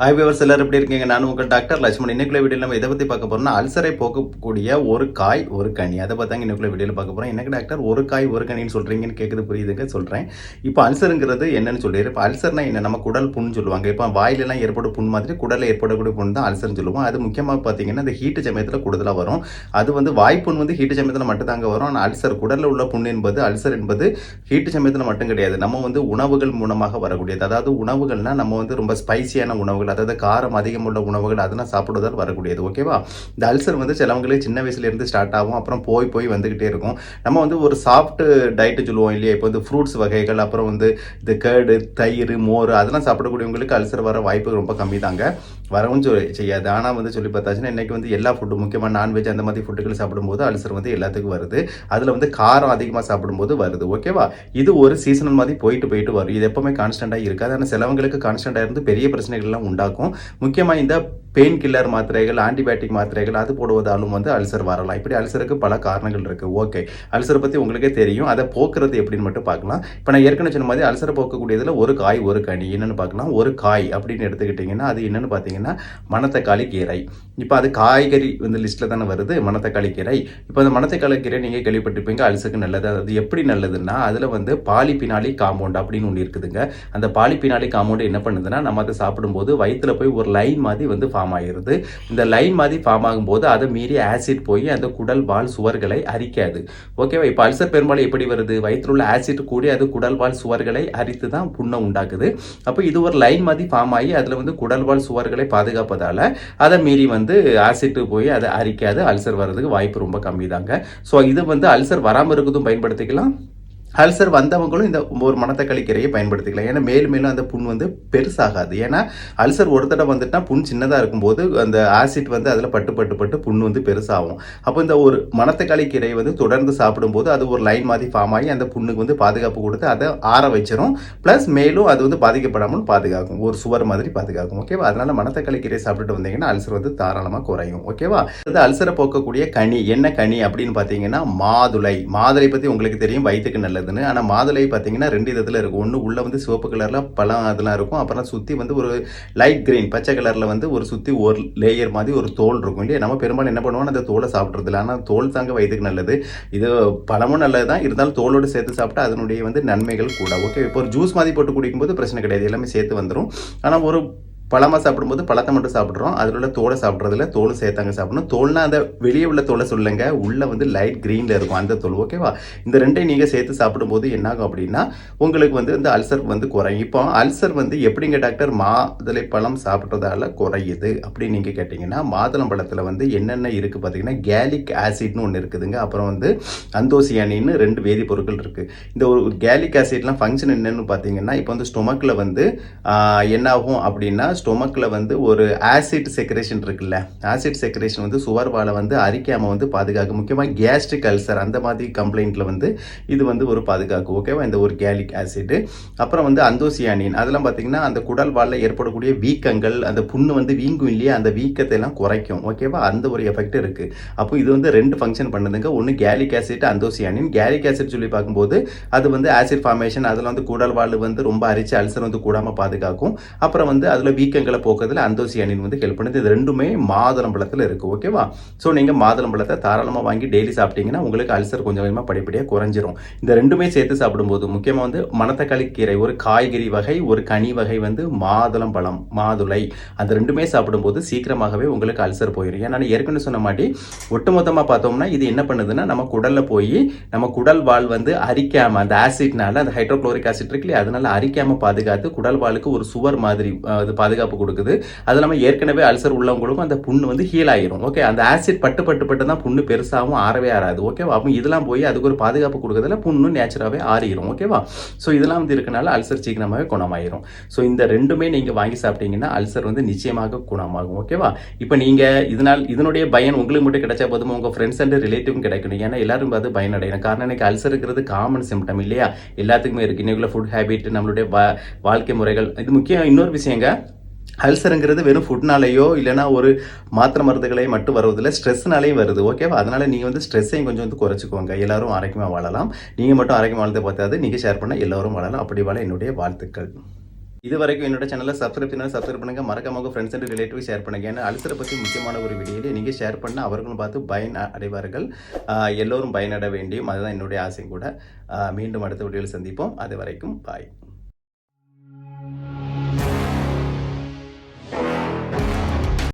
Hi viewers எல்லாரும் எப்படி இருக்கீங்க? நான் உங்கள் டாக்டர் லட்சுமணன். இன்னைக்குள்ள வீடியோ நம்ம இதை பற்றி பார்க்க போறோம்னா அல்சரை போக்கக்கூடிய ஒரு காய் ஒரு கனி. அதை பார்த்தாங்க இன்னைக்குள்ள வீடியோவில் பார்க்க போறோம். எனக்கு டாக்டர்? ஒரு காய் ஒரு கனின்னு சொல்றீங்கன்னு கேட்குது புரியுதுங்க சொல்கிறேன் இப்போ அல்சருங்கிறது என்னன்னு சொல்லிடுறேன் இப்போ அல்சர்னா என்ன? நம்ம குடல் புண்ணு சொல்லுவாங்க. இப்போ வாயிலெல்லாம் ஏற்படும் புண் மாதிரி குடலில் ஏற்படக்கூடிய புண் தான் அல்சர்னு சொல்லுவோம். அது முக்கியமாக பார்த்தீங்கன்னா இந்த ஹீட்டு சமயத்தில் கூடுதலாக வரும். அது வந்து வாய்ப்புண் வந்து ஹீட்டு சமயத்தில் மட்டும் தாங்க வரும். ஆனால் அல்சர் குடலில் உள்ள புண் என்பது அல்சர் என்பது ஹீட்டு சமயத்தில் மட்டும் கிடையாது. நம்ம வந்து உணவுகள் மூலமாக வரக்கூடியது. அதாவது உணவுகள்னால் நம்ம வந்து ரொம்ப ஸ்பைசியான உணவுகள் அதாவது காரம் அதிகம் உள்ள உணவுகள் அதெல்லாம் சாப்பிடுவதால் வரக்கூடியது ஓகேவா இந்த அல்சர் வந்து சிலவங்களுக்கு சின்ன வயசுலேருந்து ஸ்டார்ட் ஆகும். அப்புறம் போய் போய் வந்துக்கிட்டே இருக்கும். நம்ம வந்து ஒரு சாஃப்ட் டயட்டு சொல்லுவோம் இல்லையா? இப்போ வந்து ஃப்ரூட்ஸ் வகைகள் அப்புறம் வந்து இந்த கேர்டு தயிர் மோர் அதெல்லாம் சாப்பிடக்கூடியவங்களுக்கு அல்சர் வர வாய்ப்பு ரொம்ப கம்மி தாங்க வரவும் சொல்லி செய்யாது. ஆனால் வந்து சொல்லி பார்த்தாச்சுன்னா இன்றைக்கி வந்து எல்லா ஃபுட்டும் முக்கியமாக நான்வெஜ் அந்த மாதிரி ஃபுட்டுகள் சாப்பிடும்போது அல்சர் வந்து எல்லாத்துக்கும் வருது. அதில் வந்து காரம் அதிகமாக சாப்பிடும்போது வருது ஓகேவா இது ஒரு சீசனல் மாதிரி போயிட்டு போயிட்டு வரும். இது எப்போவுமே கான்ஸ்டண்ட்டாக இருக்காது. ஆனால் சிலவங்களுக்கு கான்ஸ்டண்ட்டாக இருந்து பெரிய பிரச்சனைகள்லாம் உண்டு. உண்டாக்கும். முக்கியமாக இந்த பெயின் கில்லர் மாத்திரைகள் ஆன்டிபயோட்டிக் மாத்திரைகள் அது போடுவதாலும் வந்து அல்சர் வரலாம். இப்படி அல்சருக்கு பல காரணங்கள் இருக்குது ஓகே அல்சரை பற்றி உங்களுக்கே தெரியும். அதை போக்குறது எப்படின்னு மட்டும் பார்க்கலாம். இப்போ நான் ஏற்கனவே சொன்ன மாதிரி அல்சரை போக்கக்கூடியதில் ஒரு காய் ஒரு கனி. என்னென்னு பார்க்கலாம். ஒரு காய் அப்படின்னு எடுத்துக்கிட்டிங்கன்னா அது என்னென்னு பார்த்தீங்கன்னா மணத்தக்காளி கீரை. இப்போ அது காய்கறி வந்து லிஸ்ட்டில் தானே வருது. மணத்தக்காளி கீரை. இப்போ அந்த மணத்தக்காளி கீரை நீங்கள் கேள்விப்பட்டிருப்பீங்க. அல்சருக்கு நல்லது. அது எப்படி நல்லதுன்னா அதில் வந்து பாலிபினாலி காம்பவுண்ட் அப்படின்னு ஒன்று இருக்குதுங்க. அந்த பாலிபினாலி காம்பவுண்டு என்ன பண்ணுதுன்னா நம்ம அதை சாப்பிடும்போது வயிற்றுல போய் ஒரு லைன் மாதிரி வந்து ஃபார்ம் ஆகிருது இந்த லைன் மாதிரி ஃபார்ம் ஆகும்போது அதை மீறி ஆசிட் போய் அந்த குடல் வால் சுவர்களை அரிக்காது. ஓகேவா இப்போ அல்சர் பெரும்பாலும் எப்படி வருது? வயிற்றில் உள்ள ஆசிட் கூடி அது குடல் வால் சுவர்களை அரித்து தான் புண்ணை உண்டாக்குது. அப்போ இது ஒரு லைன் மாதிரி ஃபார்ம் ஆகி அதில் வந்து குடல் வால் சுவர்களை பாதுகாப்பதால் அதை மீறி வந்து ஆசிட் போய் அதை அரிக்காது. அல்சர் வர்றதுக்கு வாய்ப்பு ரொம்ப கம்மி தாங்க ஸோ இது வந்து அல்சர் வராமல் இருக்கிறதும் பயன்படுத்திக்கலாம்? அல்சர் வந்தவங்களும் இந்த ஒரு மணத்தக்காளி கீரையை பயன்படுத்திக்கலாம். ஏன்னா மேலும் மேலும் அந்த புண் வந்து பெருசாகாது. ஏன்னா அல்சர் ஒரு தடவை வந்துட்டா புண் சின்னதாக இருக்கும்போது அந்த ஆசிட் வந்து அதில் பட்டு பட்டு பட்டு புண் வந்து பெருசாகும். அப்போ இந்த ஒரு மணத்தக்காளி கீரையை வந்து தொடர்ந்து சாப்பிடும்போது அது ஒரு லைன் மாதிரி ஃபார்ம் ஆகி அந்த புண்ணுக்கு வந்து பாதுகாப்பு கொடுத்து அதை ஆற வச்சிரும். ப்ளஸ் மேலும் அது வந்து பாதிக்கப்படாமல் பாதுகாக்கும். ஒரு சுவர் மாதிரி பாதுகாக்கும். ஓகேவா அதனால மணத்தக்காளி கீரை சாப்பிட்டுட்டு வந்தீங்கன்னா அல்சர் வந்து தாராளமாக குறையும். ஓகேவா அது அல்சரை போக்கக்கூடிய கனி. என்ன கனி அப்படின்னு பார்த்தீங்கன்னா மாதுளை. மாதுளை பற்றி உங்களுக்கு தெரியும். வயிற்றுக்கு நல்லதுன்னு. ஆனால் மாதுளை பார்த்தீங்கன்னா ரெண்டு விதத்தில் இருக்கும். ஒன்று உள்ளே வந்து சிவப்பு கலரில் பழம் அதெல்லாம் இருக்கும். அப்புறம் சுற்றி வந்து ஒரு லைட் கிரீன் பச்சை கலரில் வந்து ஒரு சுற்றி ஒரு லேயர் மாதிரி ஒரு தோல் இருக்கும் இல்லையா? நம்ம பெரும்பாலும் என்ன பண்ணுவோம்னா அந்த தோலை சாப்பிட்றதில்ல ஆனால் தோல் தாங்க வயிற்றுக்கு நல்லது. இது பழமும் நல்லது தான் இருந்தாலும் தோலோடு சேர்த்து சாப்பிட்டா அதனுடைய வந்து நன்மைகள் கூட. ஓகே இப்போ ஒரு ஜூஸ் மாதிரி போட்டு குடிக்கும்போது பிரச்சனை கிடையாது. எல்லாமே சேர்த்து வந்துடும் ஆனால் ஒரு பழமாக சாப்பிடும்போது பழத்தை மட்டும் சாப்பிட்றோம். அதில் உள்ள தோலை சாப்பிட்றதுல தோலும் சேர்த்தாங்க சாப்பிடணும். தோல்னா அந்த வெளியே உள்ள தோலை சொல்லுங்க. உள்ளே வந்து லைட் க்ரீனில் இருக்கும் அந்த தோல் ஓகேவா இந்த ரெண்டையும் நீங்கள் சேர்த்து சாப்பிடும்போது என்னாகும் அப்படின்னா உங்களுக்கு வந்து இந்த அல்சர் வந்து குறையும். இப்போ அல்சர் வந்து எப்படிங்க டாக்டர் மாதுளை பழம் சாப்பிட்றதால குறையுது அப்படின்னு நீங்கள் கேட்டிங்கன்னா மாதுளம் பழத்தில் வந்து என்னென்ன இருக்குது பார்த்தீங்கன்னா கேலிக் ஆசிட்னு ஒன்று இருக்குதுங்க. அப்புறம் வந்து அந்தோசியானின்னு ரெண்டு வேதிப்பொருட்கள் இருக்குது இந்த ஒரு கேலிக் ஆசிட்லாம் ஃபங்க்ஷன் என்னென்னு பார்த்தீங்கன்னா இப்போ வந்து ஸ்டொமக்கில் வந்து என்னாகும் அப்படின்னா ஸ்டொமக்கில் வந்து ஒரு ஆசிட் செக்ரேஷன் இருக்குல்ல? ஆசிட் செக்ரேஷன் வந்து சுவர்வாலை வந்து அரிக்காமல் வந்து பாதுகாக்கும். முக்கியமாக கேஸ்ட்ரிக் அல்சர் அந்த மாதிரி கம்ப்ளைண்ட்டில் வந்து இது வந்து ஒரு பாதுகாக்கும் ஓகேவா இந்த ஒரு கேலிக் ஆசிடு அப்புறம் வந்து அந்தோசியானின். அதெல்லாம் பார்த்தீங்கன்னா அந்த குடல் வாலில் ஏற்படக்கூடிய வீக்கங்கள் அந்த புண்ணு வந்து வீங்கும் இல்லையா? அந்த வீக்கத்தை எல்லாம் குறைக்கும் ஓகேவா அந்த ஒரு எஃபெக்ட் இருக்குது அப்போ இது வந்து ரெண்டு ஃபங்க்ஷன் பண்ணுதுங்க. ஒன்று கேலிக் ஆசிட் அந்தோசியானின். கேலிக் ஆசிட் சொல்லி பார்க்கும்போது அது வந்து ஆசிட் ஃபார்மேஷன் அதில் வந்து குடல் வால் வந்து ரொம்ப அரிச்சு அல்சர் வந்து கூடாமல் பாதுகாக்கும். அப்புறம் வந்து அதில் வீக்கங்களை போக்குறதுல அந்தோசியானின் வந்து ஹெல்ப் பண்ணுது. இது ரெண்டுமே மாதுளம்பழத்தில் இருக்குது ஓகேவா? ஸோ நீங்கள் மாதுளம்பழத்தை தாராளமாக வாங்கி டெய்லி சாப்பிட்டீங்கன்னா உங்களுக்கு அல்சர் கொஞ்சம் கொஞ்சமாக படிப்படியாக குறைஞ்சிரும். இந்த ரெண்டுமே சேர்த்து சாப்பிடும்போது முக்கியமாக வந்து மணத்தக்காளி கீரை ஒரு காய்கறி வகை ஒரு கனி வகை வந்து மாதுளம்பழம் மாதுளை அந்த ரெண்டுமே சாப்பிடும்போது சீக்கிரமாகவே உங்களுக்கு அல்சர் போயிடும் ஏன்னா ஏற்கனவே சொன்ன மாதிரி ஒட்டுமொத்தமாக பார்த்தோம்னா இது என்ன பண்ணுதுன்னா நம்ம குடலில் போய் நம்ம குடல் வால் வந்து அரிக்காமல் அந்த ஆசிட்னால அந்த ஹைட்ரோக்ளோரிக் ஆசிட் இருக்கு இல்லையா அதனால அரிக்காமல் பாதுகாத்து குடல் வாலுக்கு ஒரு சுவர் மாதிரி அது அது பாதுகாப்பு கொடுக்குது. அது இல்லாமல் ஏற்கனவே அல்சர் உள்ளவங்களுக்கும் அந்த புண்ணு வந்து ஹீல் ஆகிரும் ஓகே அந்த ஆசிட் பட்டு பட்டு பட்டு தான் புண்ணு பெருசாகவும் ஆறவே ஆறாது. ஓகேவா அப்போ இதெல்லாம் போய் அதுக்கு ஒரு பாதுகாப்பு கொடுக்கறதுல புண்ணு நேச்சுராகவே ஆறிடும் ஓகேவா ஸோ இதெல்லாம் வந்து இருக்கனால அல்சர் சீக்கிரமாகவே குணமாயிரும். ஸோ இந்த ரெண்டுமே நீங்கள் வாங்கி சாப்பிட்டீங்கன்னா அல்சர் வந்து நிச்சயமாக குணமாகும். ஓகேவா இப்போ நீங்கள் இதனால் இதனுடைய பயன் உங்களுக்கு மட்டும் கிடைச்சா போதும்? உங்கள் ஃப்ரெண்ட்ஸ் அண்ட் ரிலேட்டிவும் கிடைக்கணும். ஏன்னா எல்லாரும் பார்த்து பயனடையணும். காரணம் எனக்கு அல்சர் இருக்கிறது காமன் சிம்டம் இல்லையா? எல்லாத்துக்குமே இருக்கு. இன்னைக்குள்ள ஃபுட் ஹேபிட் நம்மளுடைய வாழ்க்கை முறைகள். இது முக்கியம். இன்னொரு விஷயங்க அல்சருங்கிறது வெறும் ஃபுட்னாலேயோ இல்லைனா ஒரு மாத்திரை மருந்துகளையும் மட்டும் வருவதில்லை. ஸ்ட்ரெஸ்னாலேயும் வருது ஓகேவா அதனால் நீங்கள் வந்து ஸ்ட்ரெஸ்ஸையும் கொஞ்சம் வந்து குறைச்சிக்கோங்க. எல்லாரும் ஆரோக்கியமாக வாழலாம். நீங்கள் மட்டும் ஆரோக்கியமாக வாழ்ந்து பார்த்தாது நீங்கள் ஷேர் பண்ணால் எல்லாரும் வாழலாம். அப்படி வாழ என்னுடைய வாழ்த்துக்கள். இது வரைக்கும் என்னோட சேனலை சப்ஸ்கிரைப் பண்ணி சப்ஸ்கிரைப் பண்ணுங்க. மறக்காம உங்கள் ஃப்ரெண்ட்ஸ் அண்ட் ரிலேட்டிவ் ஷேர் பண்ணுங்க. ஏன்னா அல்சரை பற்றி முக்கியமான ஒரு வீடியோவில் நீங்கள் ஷேர் பண்ண அவர்களும் பார்த்து பயன் அடைவார்கள். எல்லோரும் பயனட வேண்டியும். அதுதான் என்னுடைய ஆசையும் கூட. மீண்டும் அடுத்த வீடியோவில் சந்திப்போம். அது வரைக்கும் பாய்